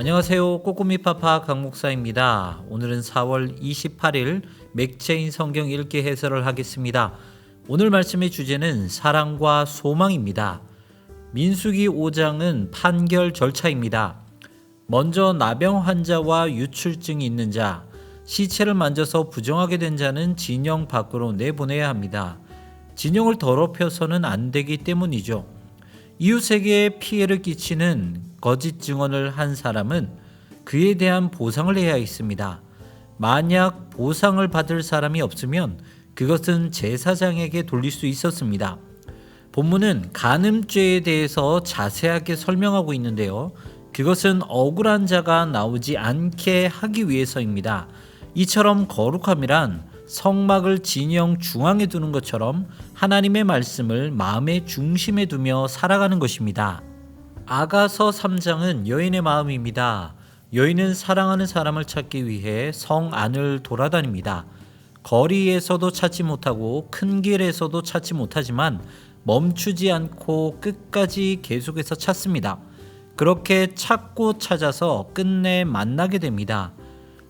안녕하세요. 꼬꼬미파파 강목사입니다. 오늘은 4월 28일 맥체인 성경 읽기 해설을 하겠습니다. 오늘 말씀의 주제는 사랑과 소망입니다. 민수기 5장은 판결 절차입니다. 먼저 나병 환자와 유출증이 있는 자, 시체를 만져서 부정하게 된 자는 진영 밖으로 내보내야 합니다. 진영을 더럽혀서는 안 되기 때문이죠. 이웃에게 피해를 끼치는 거짓 증언을 한 사람은 그에 대한 보상을 해야 있습니다. 만약 보상을 받을 사람이 없으면 그것은 제사장에게 돌릴 수 있었습니다. 본문은 간음죄에 대해서 자세하게 설명하고 있는데요. 그것은 억울한 자가 나오지 않게 하기 위해서입니다. 이처럼 거룩함이란 성막을 진영 중앙에 두는 것처럼 하나님의 말씀을 마음의 중심에 두며 살아가는 것입니다. 아가서 3장은 여인의 마음입니다. 여인은 사랑하는 사람을 찾기 위해 성 안을 돌아다닙니다. 거리에서도 찾지 못하고 큰 길에서도 찾지 못하지만 멈추지 않고 끝까지 계속해서 찾습니다. 그렇게 찾고 찾아서 끝내 만나게 됩니다.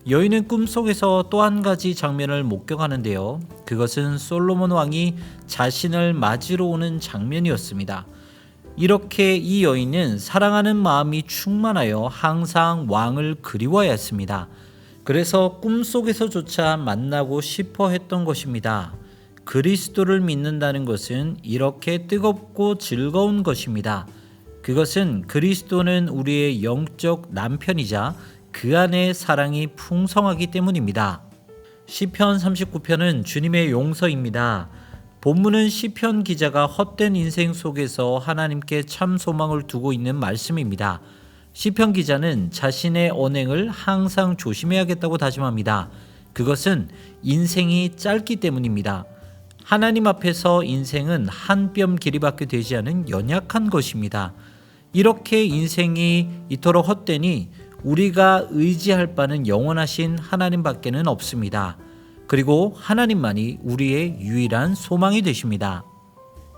여인은 꿈속에서 또 한 가지 장면을 목격하는데요. 그것은 솔로몬 왕이 자신을 맞으러 오는 장면이었습니다. 이렇게 이 여인은 사랑하는 마음이 충만하여 항상 왕을 그리워야 했습니다. 그래서 꿈속에서조차 만나고 싶어 했던 것입니다. 그리스도를 믿는다는 것은 이렇게 뜨겁고 즐거운 것입니다. 그것은 그리스도는 우리의 영적 남편이자 그 안에 사랑이 풍성하기 때문입니다. 시편 39편은 주님의 용서입니다. 본문은 시편 기자가 헛된 인생 속에서 하나님께 참 소망을 두고 있는 말씀입니다. 시편 기자는 자신의 언행을 항상 조심해야겠다고 다짐합니다. 그것은 인생이 짧기 때문입니다. 하나님 앞에서 인생은 한 뼘 길이밖에 되지 않은 연약한 것입니다. 이렇게 인생이 이토록 헛되니 우리가 의지할 바는 영원하신 하나님밖에는 없습니다. 그리고 하나님만이 우리의 유일한 소망이 되십니다.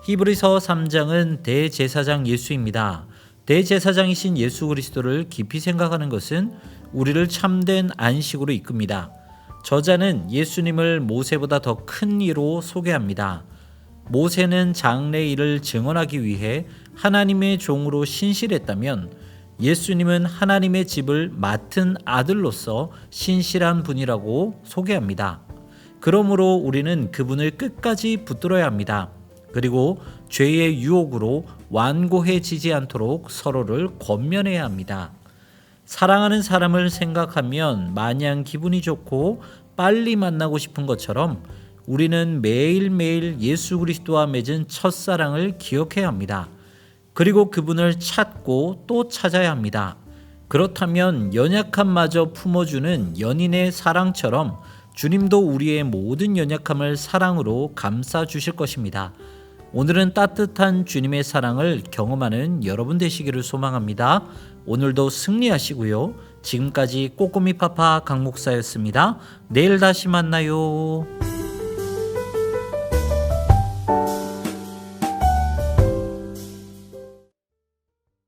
히브리서 3장은 대제사장 예수입니다. 대제사장이신 예수 그리스도를 깊이 생각하는 것은 우리를 참된 안식으로 이끕니다. 저자는 예수님을 모세보다 더 큰 이로 소개합니다. 모세는 장래 일을 증언하기 위해 하나님의 종으로 신실했다면 예수님은 하나님의 집을 맡은 아들로서 신실한 분이라고 소개합니다. 그러므로 우리는 그분을 끝까지 붙들어야 합니다. 그리고 죄의 유혹으로 완고해지지 않도록 서로를 권면해야 합니다. 사랑하는 사람을 생각하면 마냥 기분이 좋고 빨리 만나고 싶은 것처럼 우리는 매일매일 예수 그리스도와 맺은 첫사랑을 기억해야 합니다. 그리고 그분을 찾고 또 찾아야 합니다. 그렇다면 연약함마저 품어주는 연인의 사랑처럼 주님도 우리의 모든 연약함을 사랑으로 감싸 주실 것입니다. 오늘은 따뜻한 주님의 사랑을 경험하는 여러분 되시기를 소망합니다. 오늘도 승리하시고요. 지금까지 꼬꼬미 파파 강목사였습니다. 내일 다시 만나요.